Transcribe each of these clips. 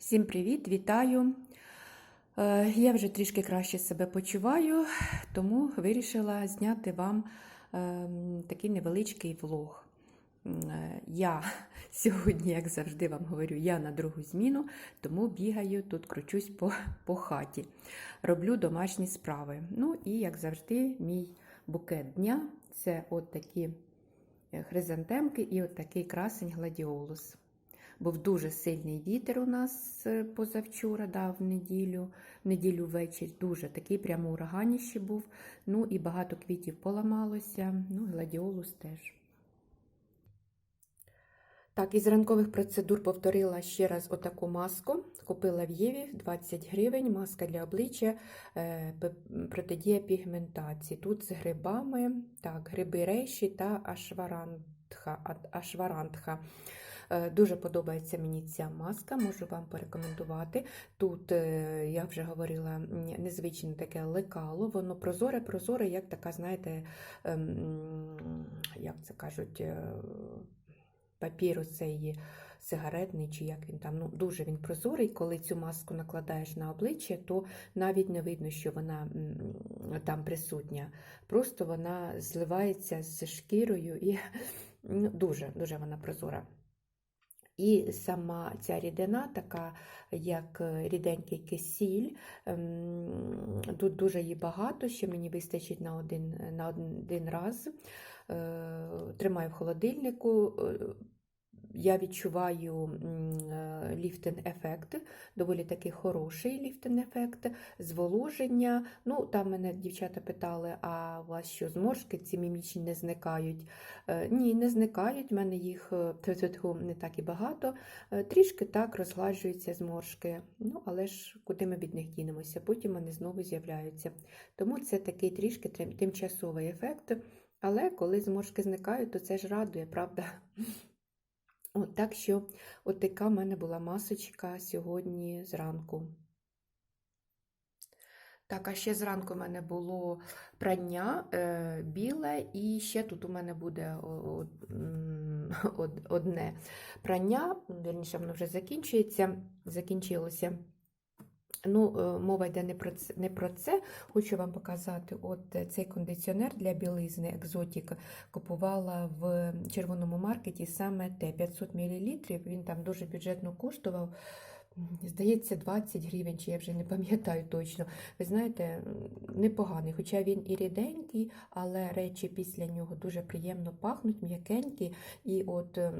Всім привіт, вітаю! Е, Я вже трішки краще себе почуваю, тому вирішила зняти вам ем, такий невеличкий влог. Е, Я сьогодні, як завжди вам говорю, я на другу зміну, тому бігаю тут, кручусь по, по хаті, роблю домашні справи. Ну і, як завжди, мій букет дня це от такі е, хризантемки і от такий красень гладіолус. Був дуже сильний вітер у нас е, позавчора, да, в неділю, в неділю ввечері. Дуже такий прямо ураганіще був. Ну і багато квітів поламалося. Ну, і гладіолус теж. Так, із ранкових процедур повторила ще раз отаку маску. Купила в Єві 20 гривень, маска для обличчя, е, протидія пігментації. Тут з грибами, так, гриби рейші та ашварантха. ашварантха. Е, Дуже подобається мені ця маска, можу вам порекомендувати. Тут, е, я вже говорила, незвичне таке лекало, воно прозоре, прозоре, як така, знаєте, ем, як це кажуть, е, папір оцей сигаретний, чи як він там. Ну, дуже він прозорий. Коли цю маску накладаєш на обличчя, то навіть не видно, що вона там присутня. Просто вона зливається з шкірою і ну, дуже, дуже вона прозора. І сама ця рідина, така як ріденький кисіль, ем, тут дуже її багато, ще мені вистачить на один, на один раз. Е, Тримаю в холодильнику. Е, Я відчуваю ліфтинг-ефект, доволі такий хороший ліфтинг-ефект, зволоження. Ну, там мене дівчата питали, а у вас що, зморшки ці мімічні не зникають? Е, Ні, не зникають, в мене їх е, не так і багато. Е, Трішки так розгладжуються зморшки. Ну, але ж куди ми від них дінемося? Потім вони знову з'являються. Тому це такий трішки тимчасовий ефект. Але коли зморшки зникають, то це ж радує, правда? От, так що, от така в мене була масочка сьогодні зранку. Так, а ще зранку в мене було прання е, біле, і ще тут у мене буде одне прання, вірніше, воно вже закінчується, закінчилося. Ну, е, мова йде не про це, не про це. Хочу вам показати от е, цей кондиціонер для білизни Екзотік купувала в червоному маркеті саме те 500 мл. Він там дуже бюджетно коштував. Здається, 20 гривень, чи я вже не пам'ятаю точно. Ви знаєте, непоганий, хоча він і ріденький, але речі після нього дуже приємно пахнуть, м'якенькі. І от е,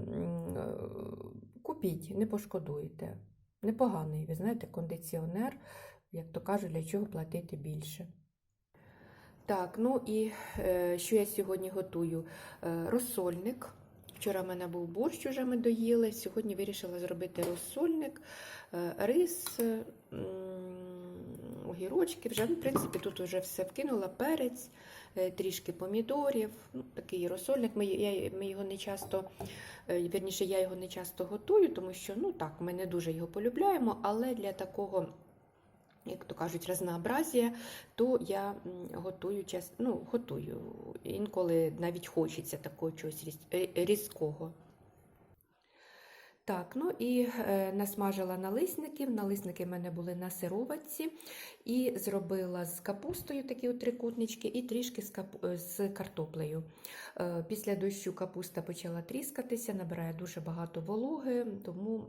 купіть, не пошкодуєте. Непоганий, ви знаєте, кондиціонер, як то кажуть, для чого платити більше. Так, ну і е, що я сьогодні готую? Е, розсольник. Вчора в мене був борщ, уже ми доїли. Сьогодні вирішила зробити розсольник, е, рис, огірочки. Вже, в принципі, тут вже все вкинула, перець, трішки помідорів. Ну, такий розсольник. Ми, я, ми його не часто, е, вірніше, я його не часто готую, тому що ну так, ми не дуже його полюбляємо, але для такого. Як то кажуть, разнообразія, то я готую час, ну, готую. Інколи навіть хочеться такого чогось е, різкого. Так, ну і е, насмажила налисників. Налисники в мене були на сироватці. І зробила з капустою такі от трикутнички, і трішки з, кап... е, з картоплею. Е, після дощу капуста почала тріскатися, набирає дуже багато вологи, тому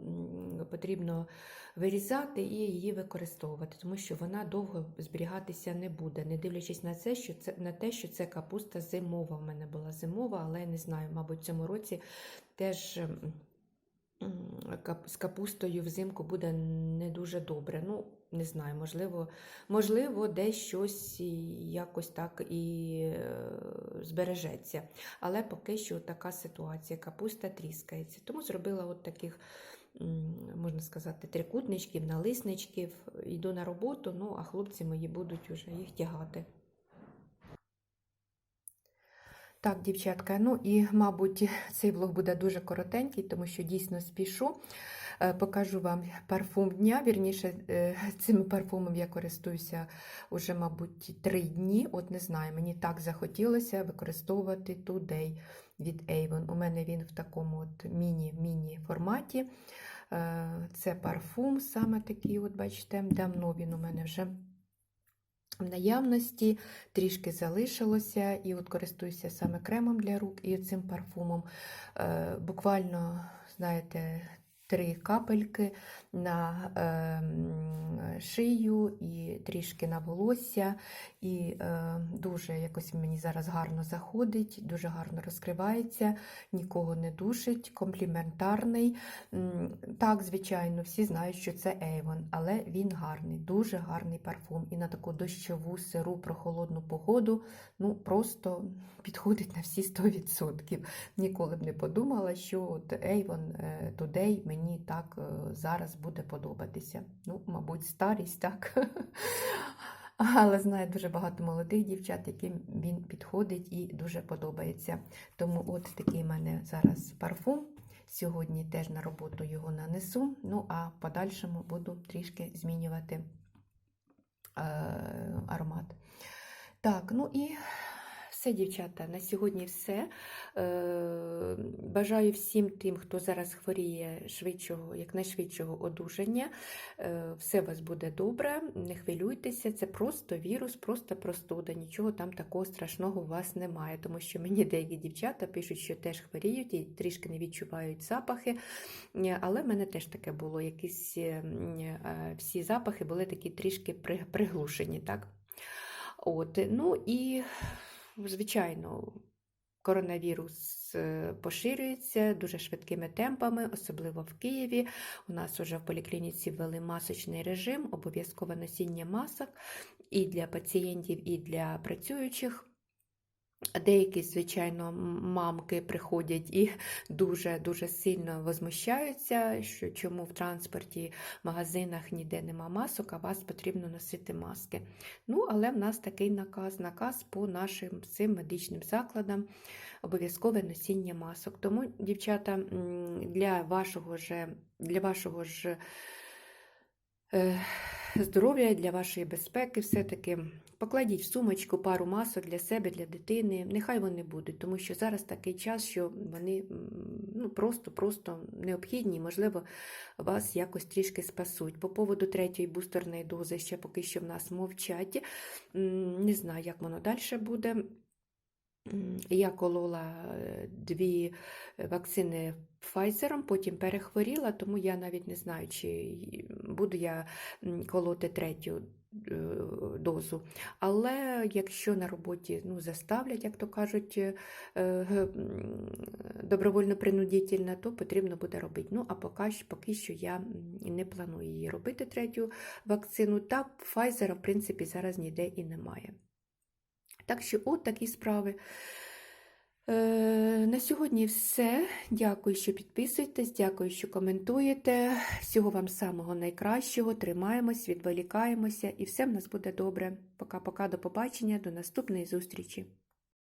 потрібно вирізати і її використовувати, тому що вона довго зберігатися не буде, не дивлячись на це, що це на те, що це капуста зимова. В мене була зимова, але я не знаю, мабуть, в цьому році теж. З капустою взимку буде не дуже добре. Ну, не знаю, можливо, можливо, десь щось якось так і е, збережеться. Але поки що така ситуація. Капуста тріскається. Тому зробила от таких, можна сказати, трикутничків, налисничків. Йду на роботу, ну а хлопці мої будуть вже їх тягати. Так, дівчатка, ну і, мабуть, цей влог буде дуже коротенький, тому що дійсно спішу. Е, Покажу вам парфум дня. Вірніше, е, цим парфумом я користуюся уже, мабуть, три дні. От не знаю, мені так захотілося використовувати Today від Avon. У мене він в такому от міні-міні форматі. Е, Це парфум, саме такий, от бачите, давно він у мене вже в наявності, трішки залишилося, і от користуюся саме кремом для рук і цим парфумом. Е, Буквально, знаєте, три капельки на е, шию і трішки на волосся. І е, дуже якось мені зараз гарно заходить, дуже гарно розкривається, нікого не душить, компліментарний. Так, звичайно, всі знають, що це Avon, але він гарний, дуже гарний парфум. І на таку дощову, сиру, прохолодну погоду ну, просто підходить на всі 100%. Ніколи б не подумала, що от Avon е, Today мені так е, зараз буде подобатися. Ну, мабуть, старість, так. Але знаю дуже багато молодих дівчат, яким він підходить і дуже подобається. Тому от такий в мене зараз парфум. Сьогодні теж на роботу його нанесу. Ну, а в подальшому буду трішки змінювати е, аромат. Так, ну і все, дівчата, на сьогодні все. Е, бажаю всім тим, хто зараз хворіє швидшого, якнайшвидшого одужання. Е, все у вас буде добре, не хвилюйтеся, це просто вірус, просто простуда. Нічого там такого страшного у вас немає, тому що мені деякі дівчата пишуть, що теж хворіють і трішки не відчувають запахи. Е, Але в мене теж таке було. Якісь всі запахи були такі трішки при- приглушені. Так? От, ну і, звичайно, коронавірус е, поширюється дуже швидкими темпами, особливо в Києві. У нас вже в поліклініці ввели масочний режим, обов'язкове носіння масок і для пацієнтів, і для працюючих. Деякі, звичайно, мамки приходять і дуже-дуже сильно возмущаються, що чому в транспорті, магазинах ніде нема масок, а вас потрібно носити маски. Ну, але в нас такий наказ, наказ по нашим цим медичним закладам, обов'язкове носіння масок. Тому, дівчата, для вашого ж, для вашого ж е, здоров'я, для вашої безпеки, все-таки покладіть в сумочку пару масок для себе, для дитини. Нехай вони будуть, тому що зараз такий час, що вони ну, просто-просто необхідні, можливо, вас якось трішки спасуть. По поводу третьої бустерної дози ще поки що в нас мовчать. Не знаю, як воно далі буде. Я колола е, дві вакцини Pfizer, потім перехворіла, тому я навіть не знаю, чи буду я колоти третю е, дозу. Але якщо на роботі ну, заставлять, як то кажуть, е, м, добровольно-принудительно, то потрібно буде робити. Ну, а поки, поки що я не планую її робити третю вакцину. Та Pfizer, в принципі, зараз ніде і немає. Так що, от такі справи. Е, на сьогодні все. Дякую, що підписуєтесь, дякую, що коментуєте. Всього вам самого найкращого. Тримаємось, відволікаємося, і все в нас буде добре. Пока-пока, до побачення, до наступної зустрічі.